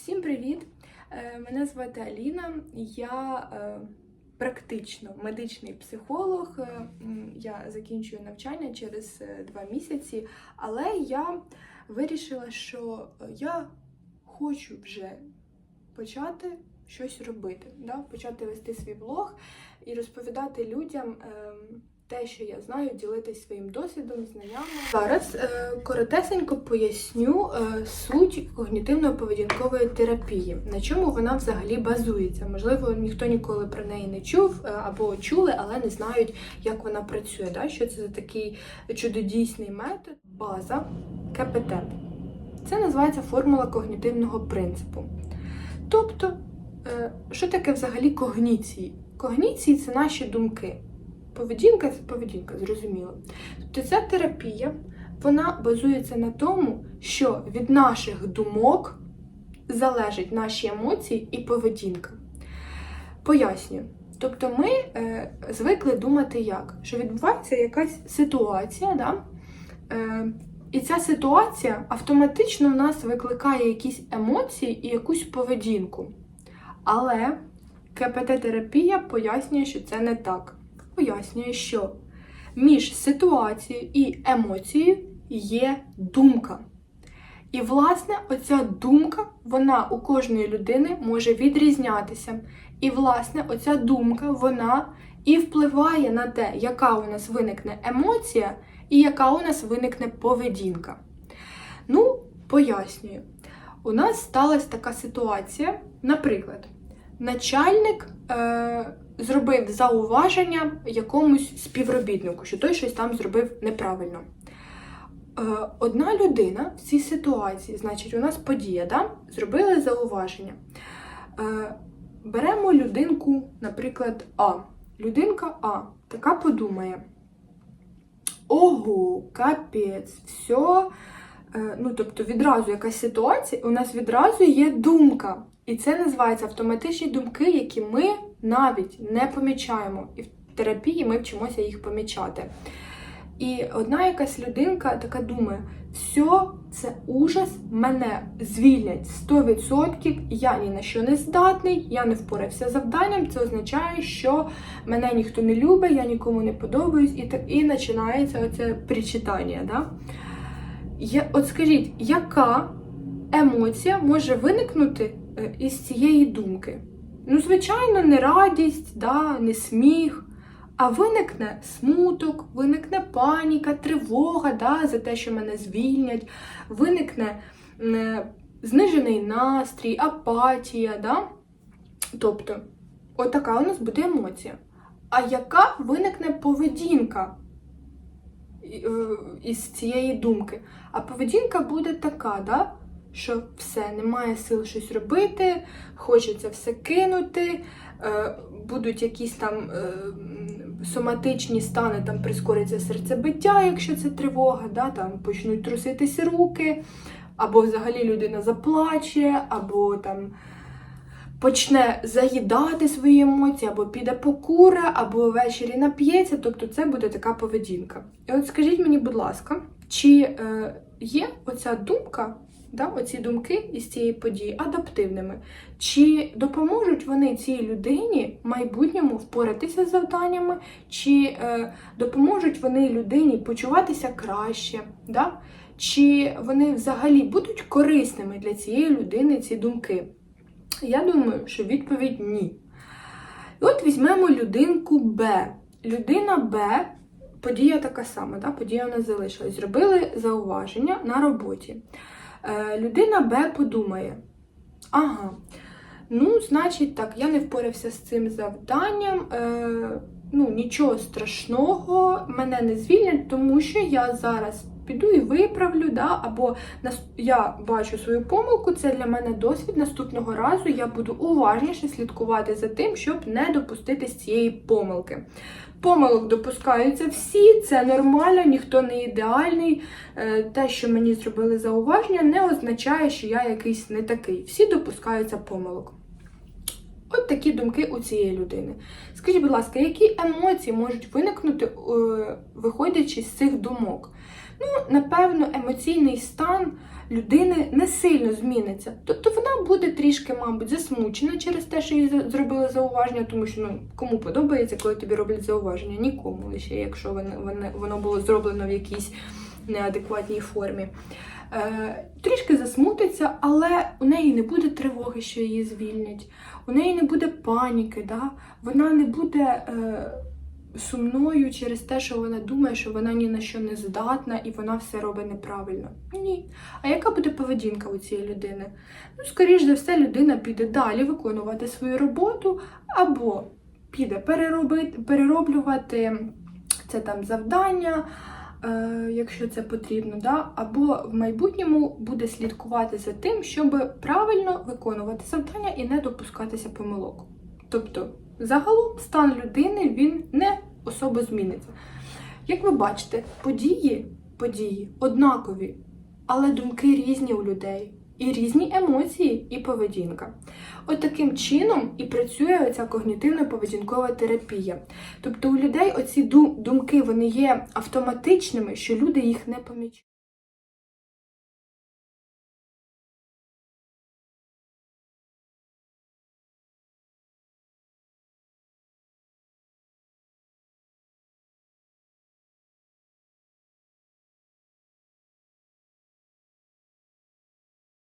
Всім привіт! Е, Мене звати Аліна. Я е, практично медичний психолог. Е, Я закінчую навчання через два місяці, але я вирішила, що я хочу вже почати щось робити, да? почати вести свій блог і розповідати людям. Те, що я знаю, ділитись своїм досвідом, знаннями. Зараз е, коротесенько поясню е, суть когнітивно-поведінкової терапії, на чому вона взагалі базується. Можливо, ніхто ніколи про неї не чув е, або чули, але не знають, як вона працює. Да? Що це за такий чудодійсний метод? База КПТ. Це називається формула когнітивного принципу. Тобто, е, що таке взагалі когніції? Когніції це наші думки. Поведінка це поведінка, зрозуміло. Тобто ця терапія вона базується на тому, що від наших думок залежать наші емоції і поведінка. Пояснюю. Тобто ми е, звикли думати як? Що відбувається якась ситуація, да? е, і ця ситуація автоматично в нас викликає якісь емоції і якусь поведінку. Але КПТ-терапія пояснює, що це не так. Пояснює, що між ситуацією і емоцією є думка. І, власне, оця думка, вона у кожної людини може відрізнятися. І, власне, оця думка, вона і впливає на те, яка у нас виникне емоція і яка у нас виникне поведінка. Ну, пояснюю. У нас сталася така ситуація, наприклад, начальник е, зробив зауваження якомусь співробітнику, що той щось там зробив неправильно. Е, одна людина в цій ситуації, значить, у нас подія, да? зробили зауваження. Е, беремо людинку, наприклад, А. Людинка А така подумає: Ого, капець, все. Е, ну, тобто, відразу якась ситуація, у нас відразу є думка. І це називається автоматичні думки, які ми навіть не помічаємо. І в терапії ми вчимося їх помічати. І одна якась людинка така думає: все, це ужас, мене звільнять 100%, я ні на що не здатний, я не впорався з завданням. Це означає, що мене ніхто не любить, я нікому не подобаюсь, і так і починається оце причитання. Да? Я, от скажіть, яка емоція може виникнути е, із цієї думки? Ну, звичайно, не радість, да, не сміх. А виникне смуток, виникне паніка, тривога да, за те, що мене звільнять, виникне е, знижений настрій, апатія. Да? Тобто, отака у нас буде емоція. А яка виникне поведінка із цієї думки? А поведінка буде така, да? що все, немає сил щось робити, хочеться все кинути, е, будуть якісь там е, соматичні стани, там прискориться серцебиття, якщо це тривога, да, там почнуть труситися руки, або взагалі людина заплаче, або там почне заїдати свої емоції, або піде покуре, або ввечері нап'ється. Тобто це буде така поведінка. І от скажіть мені, будь ласка, чи е, є оця думка? Да, оці думки із цієї події адаптивними. Чи допоможуть вони цій людині в майбутньому впоратися з завданнями, чи е, допоможуть вони людині почуватися краще? Да? Чи вони взагалі будуть корисними для цієї людини ці думки? Я думаю, що відповідь ні. І от візьмемо людинку Б. Людина Б, подія така сама, да? подія нас залишилась. Зробили зауваження на роботі. Е, людина Б подумає: ага, ну, значить, так, я не впорався з цим завданням, е, ну, нічого страшного, мене не звільнять, тому що я зараз піду і виправлю, да, або я бачу свою помилку, це для мене досвід. Наступного разу я буду уважніше слідкувати за тим, щоб не допуститись цієї помилки. Помилок допускаються всі, це нормально, ніхто не ідеальний. Е, Те, що мені зробили зауваження, не означає, що я якийсь не такий. Всі допускаються помилок. От такі думки у цієї людини. Скажіть, будь ласка, які емоції можуть виникнути, е, виходячи з цих думок? Ну, напевно, емоційний стан людини не сильно зміниться. Тобто вона буде трішки, мабуть, засмучена через те, що їй зробили зауваження, тому що ну кому подобається, коли тобі роблять зауваження? Нікому лише якщо воно, було зроблено в якійсь неадекватній формі. Е, трішки засмутиться, але у неї не буде тривоги, що її звільнять, у неї не буде паніки, да? вона не буде. Е, Сумною через те, що вона думає, що вона ні на що не здатна і вона все робить неправильно. Ні. А яка буде поведінка у цієї людини? Ну, скоріш за все, людина піде далі виконувати свою роботу, або піде перероблювати це там завдання, якщо це потрібно, да? або в майбутньому буде слідкувати за тим, щоб правильно виконувати завдання і не допускатися помилок. Тобто, загалом стан людини він не особо зміниться. Як ви бачите, події, події однакові, але думки різні у людей. І різні емоції і поведінка. От таким чином і працює оця когнітивно-поведінкова терапія. Тобто у людей оці ду- думки вони є автоматичними, що люди їх не помічають.